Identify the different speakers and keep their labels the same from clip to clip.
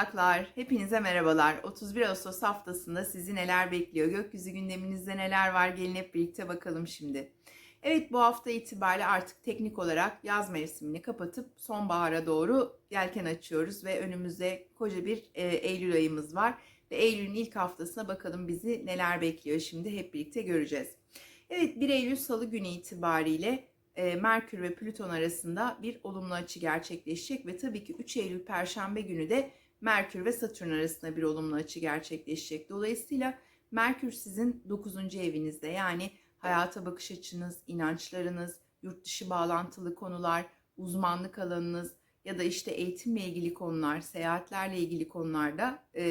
Speaker 1: Oğlaklar, hepinize merhabalar. 31 Ağustos haftasında sizi neler bekliyor? Gökyüzü gündeminizde neler var? Gelin hep birlikte bakalım şimdi. Evet bu hafta itibariyle artık teknik olarak yaz mevsimini kapatıp sonbahara doğru yelken açıyoruz ve önümüzde koca bir e, Eylül ayımız var. Ve Eylül'ün ilk haftasına bakalım bizi neler bekliyor şimdi hep birlikte göreceğiz. Evet 1 Eylül Salı günü itibariyle e, Merkür ve Plüton arasında bir olumlu açı gerçekleşecek ve tabii ki 3 Eylül Perşembe günü de Merkür ve Satürn arasında bir olumlu açı gerçekleşecek. Dolayısıyla Merkür sizin 9. evinizde yani hayata bakış açınız, inançlarınız, yurt dışı bağlantılı konular, uzmanlık alanınız ya da işte eğitimle ilgili konular, seyahatlerle ilgili konularda e,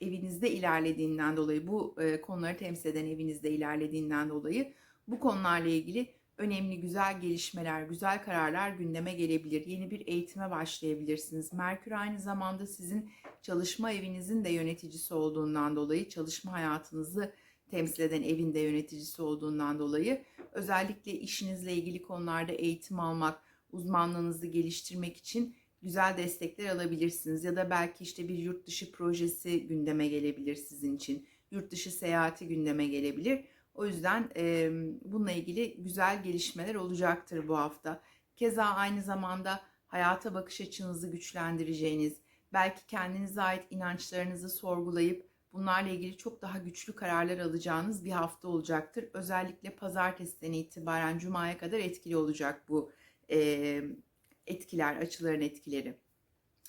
Speaker 1: evinizde ilerlediğinden dolayı, bu e, konuları temsil eden evinizde ilerlediğinden dolayı bu konularla ilgili önemli güzel gelişmeler, güzel kararlar gündeme gelebilir. Yeni bir eğitime başlayabilirsiniz. Merkür aynı zamanda sizin çalışma evinizin de yöneticisi olduğundan dolayı, çalışma hayatınızı temsil eden evin de yöneticisi olduğundan dolayı özellikle işinizle ilgili konularda eğitim almak, uzmanlığınızı geliştirmek için güzel destekler alabilirsiniz. Ya da belki işte bir yurt dışı projesi gündeme gelebilir sizin için. Yurt dışı seyahati gündeme gelebilir. O yüzden e, bununla ilgili güzel gelişmeler olacaktır bu hafta. Keza aynı zamanda hayata bakış açınızı güçlendireceğiniz, belki kendinize ait inançlarınızı sorgulayıp bunlarla ilgili çok daha güçlü kararlar alacağınız bir hafta olacaktır. Özellikle pazartesiden itibaren cumaya kadar etkili olacak bu e, etkiler, açıların etkileri.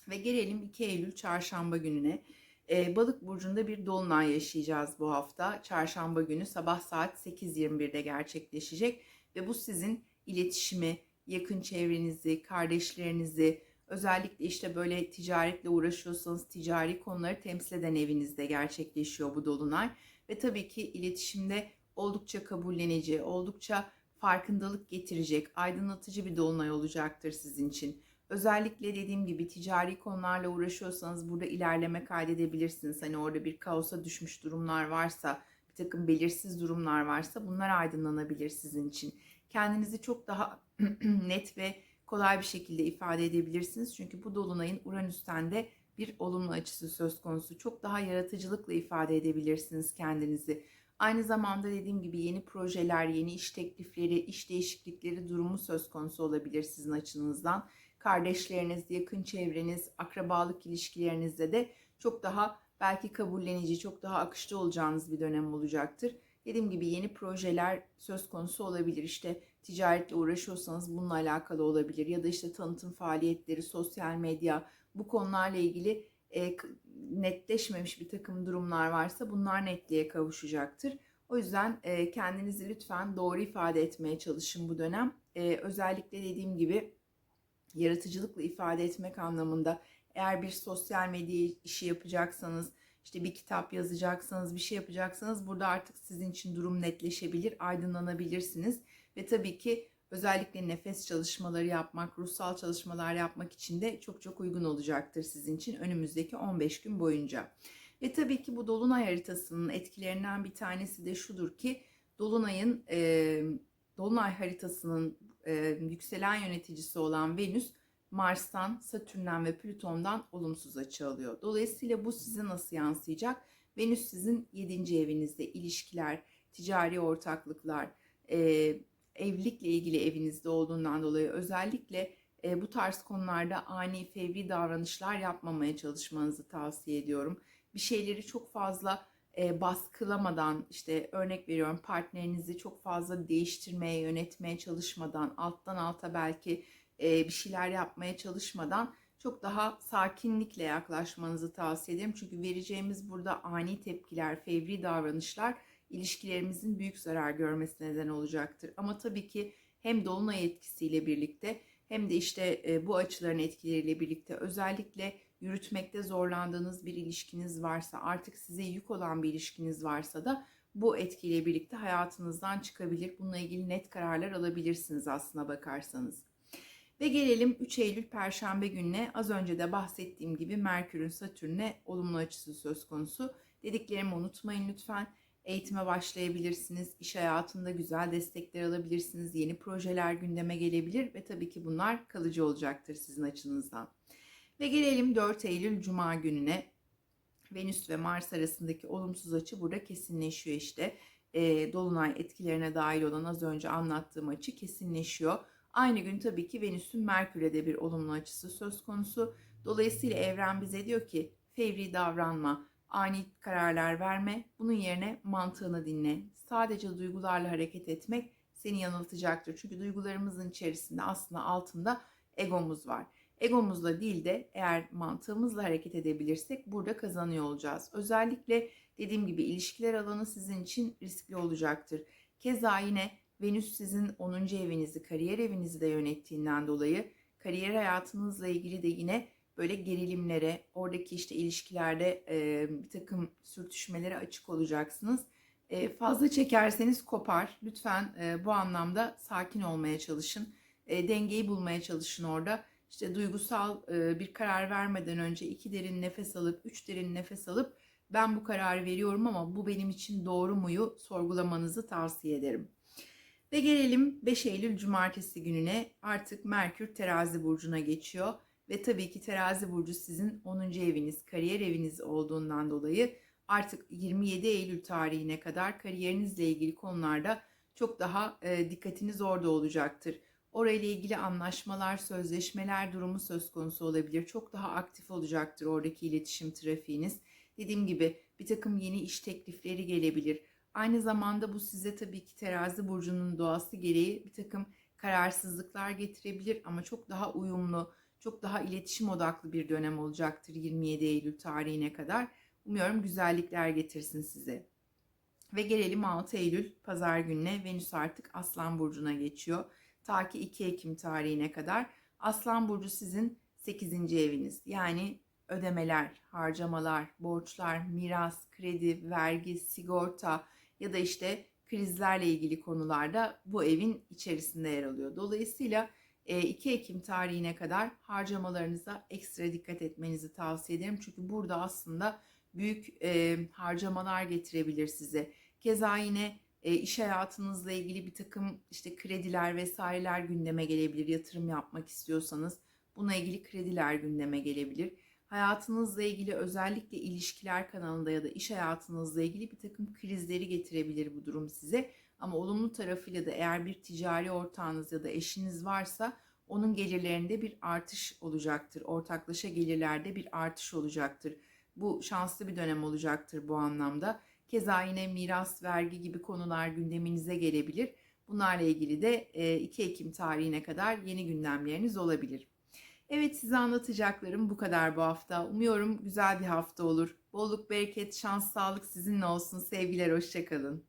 Speaker 1: Ve gelelim 2 Eylül çarşamba gününe. E, Balık burcunda bir dolunay yaşayacağız bu hafta. Çarşamba günü sabah saat 8.21'de gerçekleşecek ve bu sizin iletişimi, yakın çevrenizi, kardeşlerinizi, özellikle işte böyle ticaretle uğraşıyorsanız ticari konuları temsil eden evinizde gerçekleşiyor bu dolunay ve tabii ki iletişimde oldukça kabullenici, oldukça farkındalık getirecek, aydınlatıcı bir dolunay olacaktır sizin için. Özellikle dediğim gibi ticari konularla uğraşıyorsanız burada ilerleme kaydedebilirsiniz. Hani orada bir kaosa düşmüş durumlar varsa, bir takım belirsiz durumlar varsa bunlar aydınlanabilir sizin için. Kendinizi çok daha net ve kolay bir şekilde ifade edebilirsiniz. Çünkü bu dolunayın Uranüs'ten de bir olumlu açısı söz konusu. Çok daha yaratıcılıkla ifade edebilirsiniz kendinizi. Aynı zamanda dediğim gibi yeni projeler, yeni iş teklifleri, iş değişiklikleri durumu söz konusu olabilir sizin açınızdan kardeşleriniz, yakın çevreniz, akrabalık ilişkilerinizde de çok daha belki kabullenici, çok daha akışta olacağınız bir dönem olacaktır. Dediğim gibi yeni projeler söz konusu olabilir. İşte ticaretle uğraşıyorsanız bununla alakalı olabilir. Ya da işte tanıtım faaliyetleri, sosyal medya bu konularla ilgili e, netleşmemiş bir takım durumlar varsa bunlar netliğe kavuşacaktır. O yüzden e, kendinizi lütfen doğru ifade etmeye çalışın bu dönem. E, özellikle dediğim gibi yaratıcılıkla ifade etmek anlamında eğer bir sosyal medya işi yapacaksanız, işte bir kitap yazacaksanız, bir şey yapacaksanız burada artık sizin için durum netleşebilir, aydınlanabilirsiniz. Ve tabii ki özellikle nefes çalışmaları yapmak, ruhsal çalışmalar yapmak için de çok çok uygun olacaktır sizin için önümüzdeki 15 gün boyunca. Ve tabii ki bu dolunay haritasının etkilerinden bir tanesi de şudur ki dolunayın e, dolunay haritasının e, yükselen yöneticisi olan Venüs Mars'tan, Satürn'den ve Plüton'dan olumsuz açı alıyor. Dolayısıyla bu size nasıl yansıyacak? Venüs sizin 7. evinizde ilişkiler, ticari ortaklıklar, e, evlilikle ilgili evinizde olduğundan dolayı özellikle e, bu tarz konularda ani fevri davranışlar yapmamaya çalışmanızı tavsiye ediyorum. Bir şeyleri çok fazla e, baskılamadan işte örnek veriyorum partnerinizi çok fazla değiştirmeye, yönetmeye çalışmadan, alttan alta belki e, bir şeyler yapmaya çalışmadan çok daha sakinlikle yaklaşmanızı tavsiye ederim. Çünkü vereceğimiz burada ani tepkiler, fevri davranışlar ilişkilerimizin büyük zarar görmesine neden olacaktır. Ama tabii ki hem dolunay etkisiyle birlikte hem de işte bu açıların etkileriyle birlikte özellikle yürütmekte zorlandığınız bir ilişkiniz varsa, artık size yük olan bir ilişkiniz varsa da bu etkiyle birlikte hayatınızdan çıkabilir. Bununla ilgili net kararlar alabilirsiniz aslına bakarsanız. Ve gelelim 3 Eylül Perşembe gününe. Az önce de bahsettiğim gibi Merkür'ün Satürn'e olumlu açısı söz konusu. Dediklerimi unutmayın lütfen. Eğitime başlayabilirsiniz. İş hayatında güzel destekler alabilirsiniz. Yeni projeler gündeme gelebilir ve tabii ki bunlar kalıcı olacaktır sizin açınızdan. Ve gelelim 4 Eylül Cuma gününe. Venüs ve Mars arasındaki olumsuz açı burada kesinleşiyor işte. E, Dolunay etkilerine dahil olan az önce anlattığım açı kesinleşiyor. Aynı gün tabii ki Venüs'ün Merkür'e de bir olumlu açısı söz konusu. Dolayısıyla evren bize diyor ki fevri davranma, ani kararlar verme, bunun yerine mantığını dinle. Sadece duygularla hareket etmek seni yanıltacaktır. Çünkü duygularımızın içerisinde aslında altında egomuz var. Egomuzla değil de eğer mantığımızla hareket edebilirsek burada kazanıyor olacağız. Özellikle dediğim gibi ilişkiler alanı sizin için riskli olacaktır. Keza yine Venüs sizin 10. evinizi, kariyer evinizi de yönettiğinden dolayı kariyer hayatınızla ilgili de yine böyle gerilimlere, oradaki işte ilişkilerde e, bir takım sürtüşmelere açık olacaksınız. E, fazla çekerseniz kopar. Lütfen e, bu anlamda sakin olmaya çalışın. E, dengeyi bulmaya çalışın orada. İşte duygusal bir karar vermeden önce iki derin nefes alıp, üç derin nefes alıp ben bu kararı veriyorum ama bu benim için doğru muyu sorgulamanızı tavsiye ederim. Ve gelelim 5 Eylül Cumartesi gününe artık Merkür terazi burcuna geçiyor. Ve tabii ki terazi burcu sizin 10. eviniz, kariyer eviniz olduğundan dolayı artık 27 Eylül tarihine kadar kariyerinizle ilgili konularda çok daha dikkatiniz orada olacaktır. Orayla ilgili anlaşmalar, sözleşmeler durumu söz konusu olabilir. Çok daha aktif olacaktır oradaki iletişim trafiğiniz. Dediğim gibi bir takım yeni iş teklifleri gelebilir. Aynı zamanda bu size tabii ki terazi burcunun doğası gereği bir takım kararsızlıklar getirebilir ama çok daha uyumlu, çok daha iletişim odaklı bir dönem olacaktır 27 Eylül tarihine kadar. Umuyorum güzellikler getirsin size. Ve gelelim 6 Eylül pazar gününe Venüs artık Aslan Burcu'na geçiyor. Ta ki 2 Ekim tarihine kadar. Aslan Burcu sizin 8. eviniz. Yani ödemeler, harcamalar, borçlar, miras, kredi, vergi, sigorta ya da işte krizlerle ilgili konularda bu evin içerisinde yer alıyor. Dolayısıyla 2 Ekim tarihine kadar harcamalarınıza ekstra dikkat etmenizi tavsiye ederim. Çünkü burada aslında büyük e, harcamalar getirebilir size. Keza yine e, iş hayatınızla ilgili bir takım işte krediler vesaireler gündeme gelebilir. Yatırım yapmak istiyorsanız buna ilgili krediler gündeme gelebilir. Hayatınızla ilgili özellikle ilişkiler kanalında ya da iş hayatınızla ilgili bir takım krizleri getirebilir bu durum size. Ama olumlu tarafıyla da eğer bir ticari ortağınız ya da eşiniz varsa onun gelirlerinde bir artış olacaktır. Ortaklaşa gelirlerde bir artış olacaktır. Bu şanslı bir dönem olacaktır bu anlamda. Keza yine miras, vergi gibi konular gündeminize gelebilir. Bunlarla ilgili de 2 Ekim tarihine kadar yeni gündemleriniz olabilir. Evet size anlatacaklarım bu kadar bu hafta. Umuyorum güzel bir hafta olur. Bolluk, bereket, şans, sağlık sizinle olsun. Sevgiler, hoşçakalın.